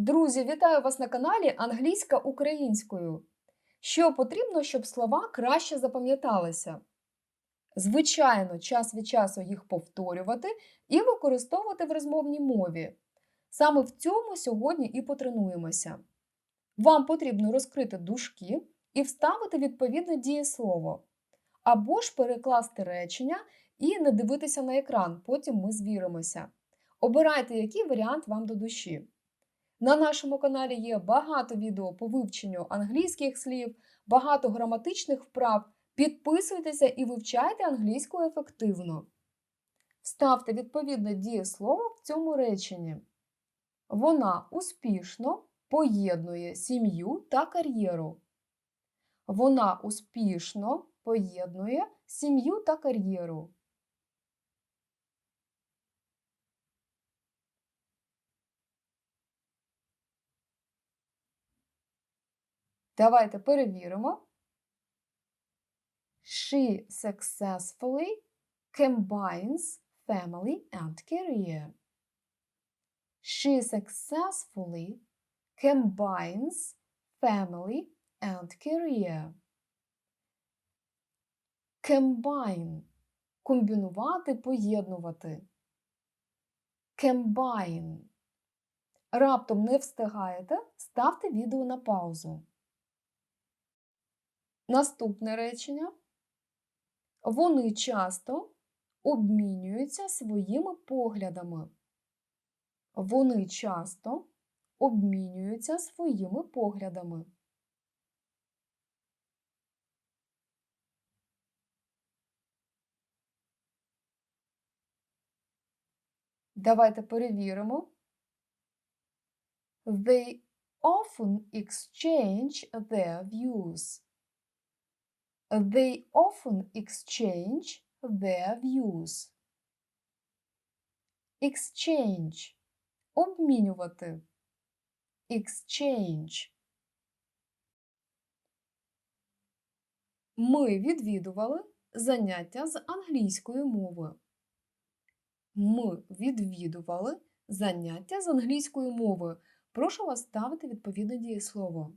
Друзі, вітаю вас на каналі Англійська українською. Що потрібно, щоб слова краще запам'яталися? Звичайно, час від часу їх повторювати і використовувати в розмовній мові. Саме в цьому сьогодні і потренуємося. Вам потрібно розкрити дужки і вставити відповідне дієслово, або ж перекласти речення і не дивитися на екран, потім ми звіримося. Обирайте, який варіант вам до душі. На нашому каналі є багато відео по вивченню англійських слів, багато граматичних вправ. Підписуйтеся і вивчайте англійську ефективно. Вставте відповідне дієслово в цьому реченні. Вона успішно поєднує сім'ю та кар'єру. Вона успішно поєднує сім'ю та кар'єру. Давайте перевіримо. She successfully combines family and career. She successfully combines family and career. Combine – комбінувати, поєднувати. Combine. Раптом не встигаєте, ставте відео на паузу. Наступне речення. Вони часто обмінюються своїми поглядами. Вони часто обмінюються своїми поглядами. Давайте перевіримо. They often exchange their views. They often exchange their views. Exchange – обмінювати. Exchange. Ми відвідували заняття з англійської мови. Ми відвідували заняття з англійської мови. Прошу вас ставити відповідне дієслово.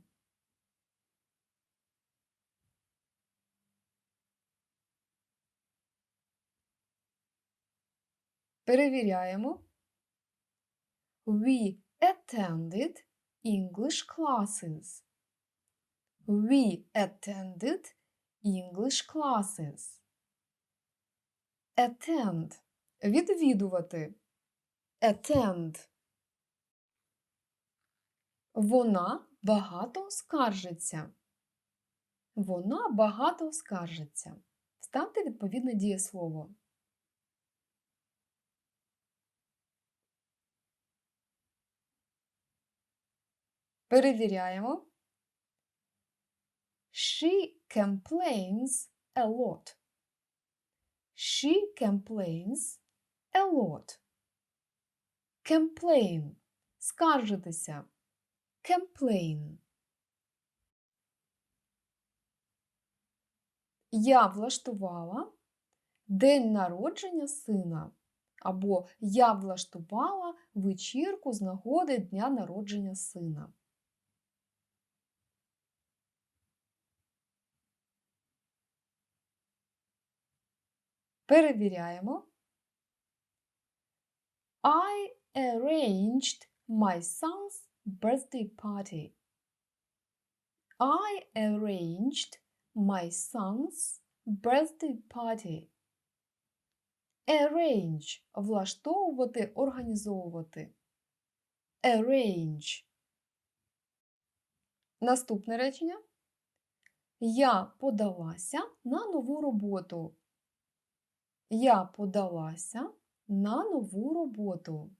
Перевіряємо. We attended English classes. We attended English classes. Attend – відвідувати. Attend. Вона багато скаржиться. Вона багато скаржиться. Вставте відповідне дієслово. Перевіряємо. She complains a lot. She complains a lot. Complain – скаржитися. Complain. Я влаштувала день народження сина. Або я влаштувала вечірку з нагоди дня народження сина. Перевіряємо. I arranged my son's birthday party. I arranged my son's birthday party. Arrange – влаштовувати, організовувати. Arrange. Наступне речення. Я подалася на нову роботу. Я подалася на нову роботу.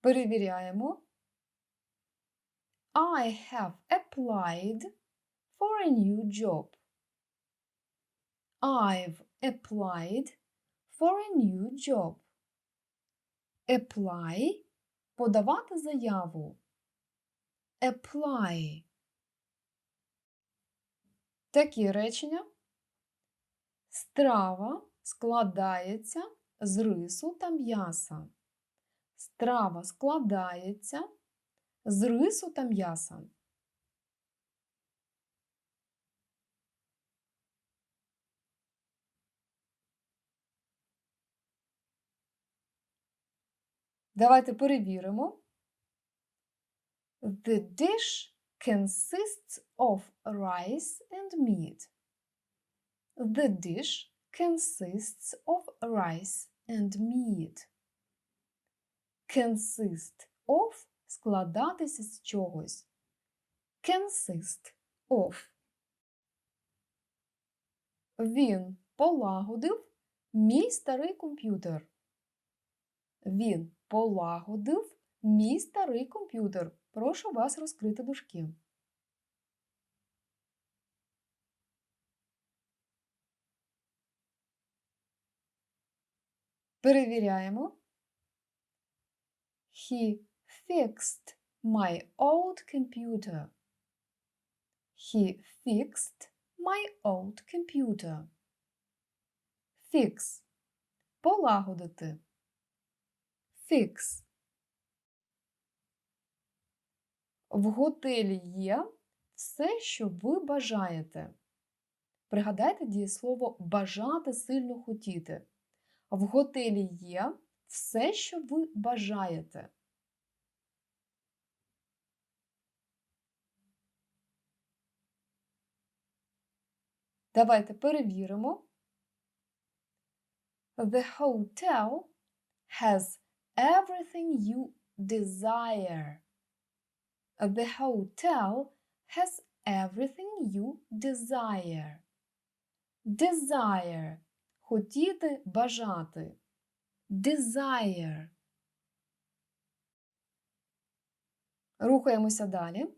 Перевіряємо. I have applied for a new job. I've applied for a new job. Apply – подавати заяву. Apply. Такі речення. Страва складається з рису та м'яса. Страва складається з рису та м'яса. Давайте перевіримо. The dish consists of rice and meat. The dish consists of rice and meat. Consist of складатися з чогось. Consist of. Він полагодив мій старий комп'ютер. Він полагодив мій старий комп'ютер. Прошу вас розкрити дужки. Перевіряємо. He fixed my old computer. He fixed my old computer. Fix. Полагодити. Fix. В готелі є все, що ви бажаєте. Пригадайте дієслово бажати сильно хотіти. В готелі є все, що ви бажаєте. Давайте перевіримо. The hotel has everything you desire. The hotel has everything you desire. Desire хотіти, бажати. Desire. Рухаємося далі.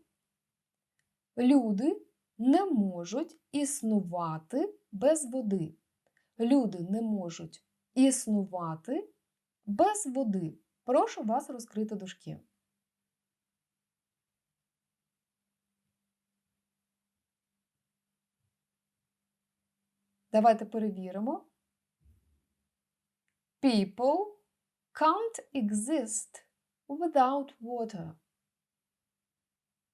Люди не можуть існувати без води. Люди не можуть існувати без води. Прошу вас розкрити дужки. Давайте перевіримо. People can't exist without water.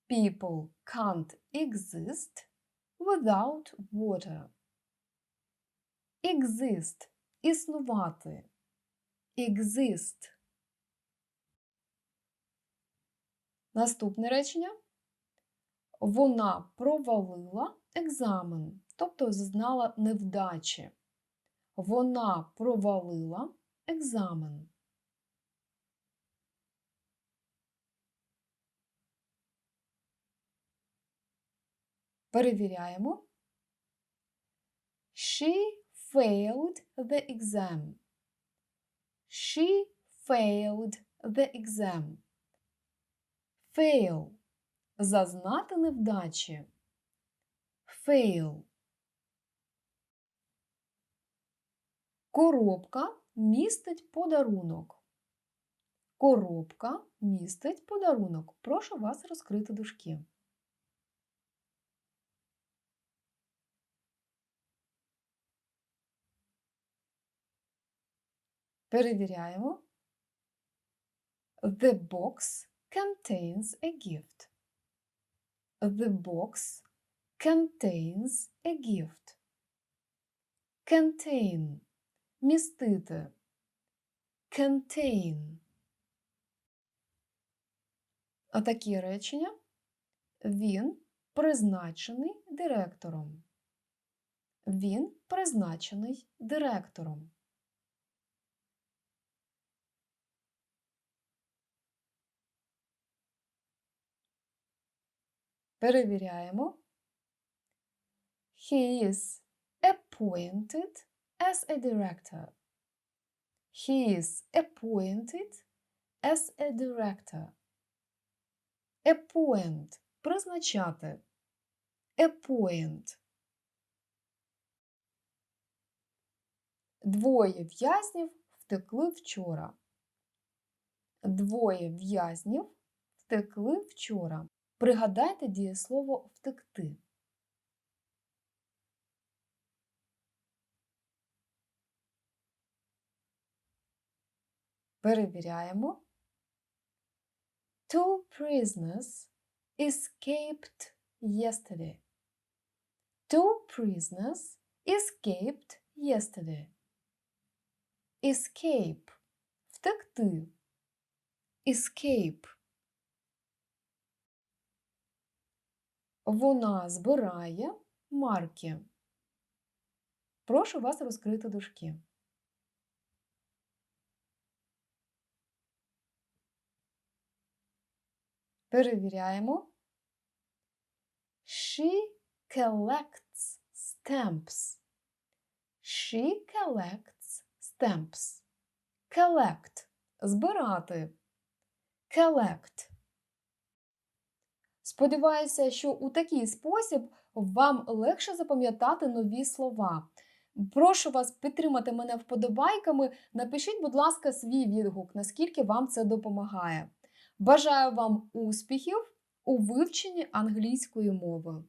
People can't exist without water. Exist – існувати. Exist. Наступне речення. Вона провалила екзамен, тобто зазнала невдачі. Вона провалила екзамен. Перевіряємо. She failed the exam. She failed the exam. Fail. Зазнати невдачі. Fail. Коробка містить подарунок. Коробка містить подарунок. Прошу вас розкрити дужки. Перевіряємо. The box contains a gift. The box contains a gift. Contain містити. Contain. А такі речення він призначений директором. Він призначений директором. Перевіряємо. He is appointed as a director. He is appointed as a director. Appoint – призначати. Appoint. Двоє в'язнів втекли вчора. Двоє в'язнів втекли вчора. Пригадайте дієслово втекти. Перевіряємо. Two prisoners escaped yesterday. Two prisoners escaped yesterday. Escape – втекти. Escape. Вона збирає марки. Прошу вас розкрити дужки. Перевіряємо. She collects stamps. She collects stamps. Collect – збирати. Collect. Сподіваюся, що у такий спосіб вам легше запам'ятати нові слова. Прошу вас підтримати мене вподобайками. Напишіть, будь ласка, свій відгук, наскільки вам це допомагає. Бажаю вам успіхів у вивченні англійської мови.